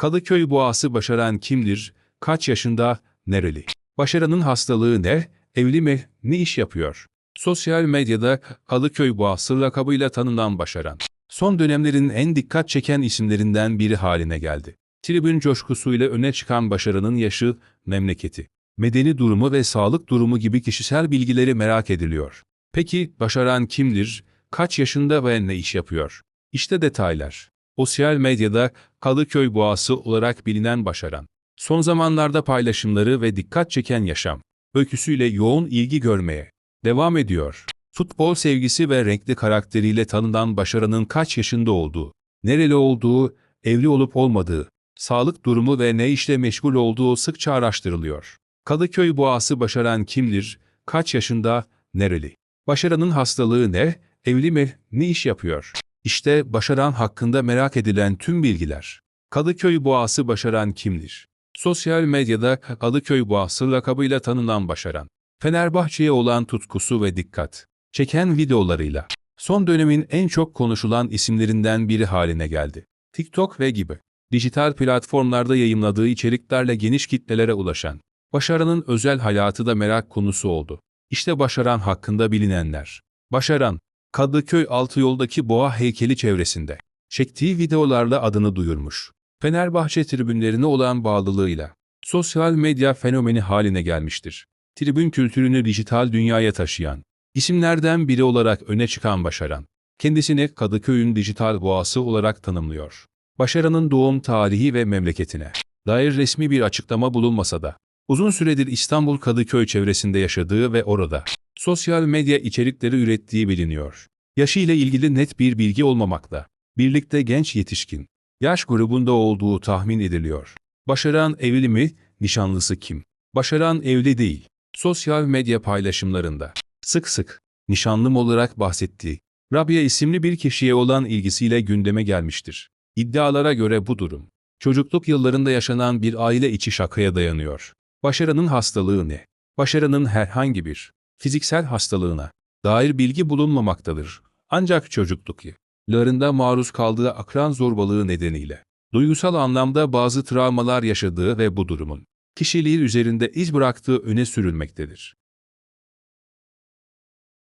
Kadıköy boğası başaran kimdir? Kaç yaşında? Nereli? Başaranın hastalığı ne? Evli mi? Ne iş yapıyor? Sosyal medyada Kadıköy boğası lakabıyla tanınan başaran. Son dönemlerin en dikkat çeken isimlerinden biri haline geldi. Tribün coşkusuyla öne çıkan başarının yaşı, memleketi, medeni durumu ve sağlık durumu gibi kişisel bilgileri merak ediliyor. Peki başaran kimdir? Kaç yaşında ve ne iş yapıyor? İşte detaylar. Sosyal medyada Kadıköy Boğası olarak bilinen başaran. Son zamanlarda paylaşımları ve dikkat çeken yaşam öyküsüyle yoğun ilgi görmeye devam ediyor. Futbol sevgisi ve renkli karakteriyle tanınan başaranın kaç yaşında olduğu, nereli olduğu, evli olup olmadığı, sağlık durumu ve ne işle meşgul olduğu sıkça araştırılıyor. Kadıköy Boğası başaran kimdir? Kaç yaşında? Nereli? Başaranın hastalığı ne? Evli mi? Ne iş yapıyor? İşte başaran hakkında merak edilen tüm bilgiler. Kadıköy Boğası başaran kimdir? Sosyal medyada Kadıköy Boğası lakabıyla tanınan başaran. Fenerbahçe'ye olan tutkusu ve dikkat çeken videolarıyla son dönemin en çok konuşulan isimlerinden biri haline geldi. TikTok ve gibi dijital platformlarda yayımladığı içeriklerle geniş kitlelere ulaşan Başaran'ın özel hayatı da merak konusu oldu. İşte Başaran hakkında bilinenler. Başaran, Kadıköy Altı Yol'daki boğa heykeli çevresinde çektiği videolarla adını duyurmuş. Fenerbahçe tribünlerine olan bağlılığıyla sosyal medya fenomeni haline gelmiştir. Tribün kültürünü dijital dünyaya taşıyan isimlerden biri olarak öne çıkan Başaran, kendisini Kadıköy'ün dijital boğası olarak tanımlıyor. Başaran'ın doğum tarihi ve memleketine dair resmi bir açıklama bulunmasa da, uzun süredir İstanbul Kadıköy çevresinde yaşadığı ve orada sosyal medya içerikleri ürettiği biliniyor. Yaşı ile ilgili net bir bilgi olmamakla, birlikte genç yetişkin, yaş grubunda olduğu tahmin ediliyor. Başaran evli mi, nişanlısı kim? Başaran evli değil. Sosyal medya paylaşımlarında sık sık nişanlım olarak bahsettiği Rabia isimli bir kişiye olan ilgisiyle gündeme gelmiştir. İddialara göre bu durum, çocukluk yıllarında yaşanan bir aile içi şakaya dayanıyor. Başaranın hastalığı ne? Başaranın herhangi bir fiziksel hastalığına dair bilgi bulunmamaktadır. Ancak çocukluk yıllarında maruz kaldığı akran zorbalığı nedeniyle duygusal anlamda bazı travmalar yaşadığı ve bu durumun kişiliği üzerinde iz bıraktığı öne sürülmektedir.